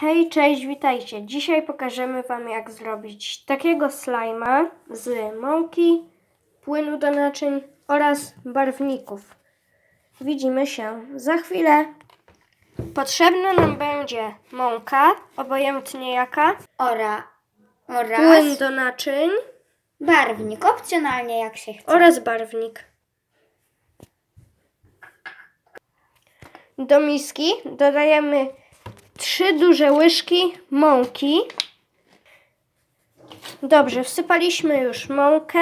Hej, cześć, witajcie. Dzisiaj pokażemy Wam, jak zrobić takiego slajma z mąki, płynu do naczyń oraz barwników. Widzimy się za chwilę. Potrzebna nam będzie mąka, obojętnie jaka, Ora, oraz płyn do naczyń barwnik, opcjonalnie jak się chce. oraz barwnik. Do miski dodajemy trzy duże łyżki mąki. Dobrze, wsypaliśmy już mąkę.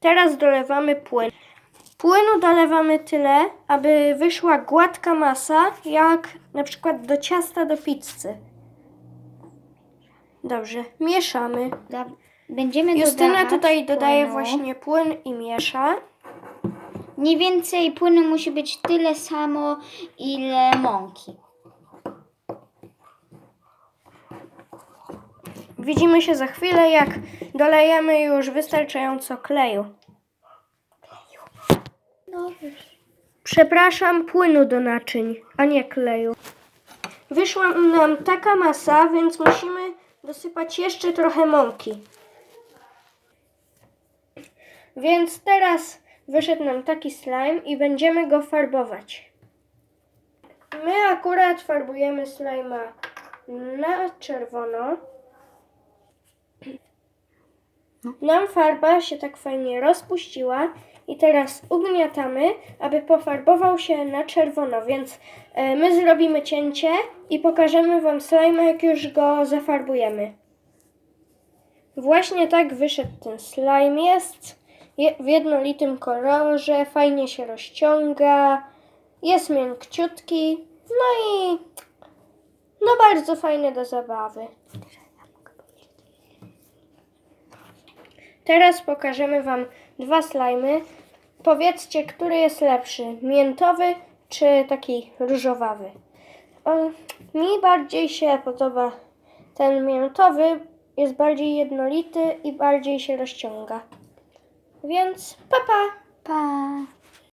Teraz dolewamy płyn. Płynu dolewamy tyle, aby wyszła gładka masa, jak na przykład do ciasta do pizzy. Dobrze, mieszamy. Będziemy Justyna dodawać tutaj dodaje płynu. właśnie płyn i miesza. Mniej więcej płynu musi być tyle samo, ile mąki. Widzimy się za chwilę, jak dolejemy już wystarczająco kleju. Przepraszam, płynu do naczyń, a nie kleju. Wyszła nam taka masa, więc musimy dosypać jeszcze trochę mąki. Więc teraz wyszedł nam taki slime i będziemy go farbować. My akurat farbujemy slima na czerwono. Nam farba się tak fajnie rozpuściła i teraz ugniatamy, aby pofarbował się na czerwono, więc e, my zrobimy cięcie i pokażemy Wam slime, jak już go zafarbujemy. Właśnie tak wyszedł ten slime. Jest je- w jednolitym kolorze, fajnie się rozciąga, jest miękciutki, no i no bardzo fajny do zabawy. Teraz pokażemy Wam dwa slajmy. Powiedzcie, który jest lepszy, miętowy czy taki różowawy. Mi bardziej się podoba ten miętowy, jest bardziej jednolity i bardziej się rozciąga. Więc papa! Pa. Pa.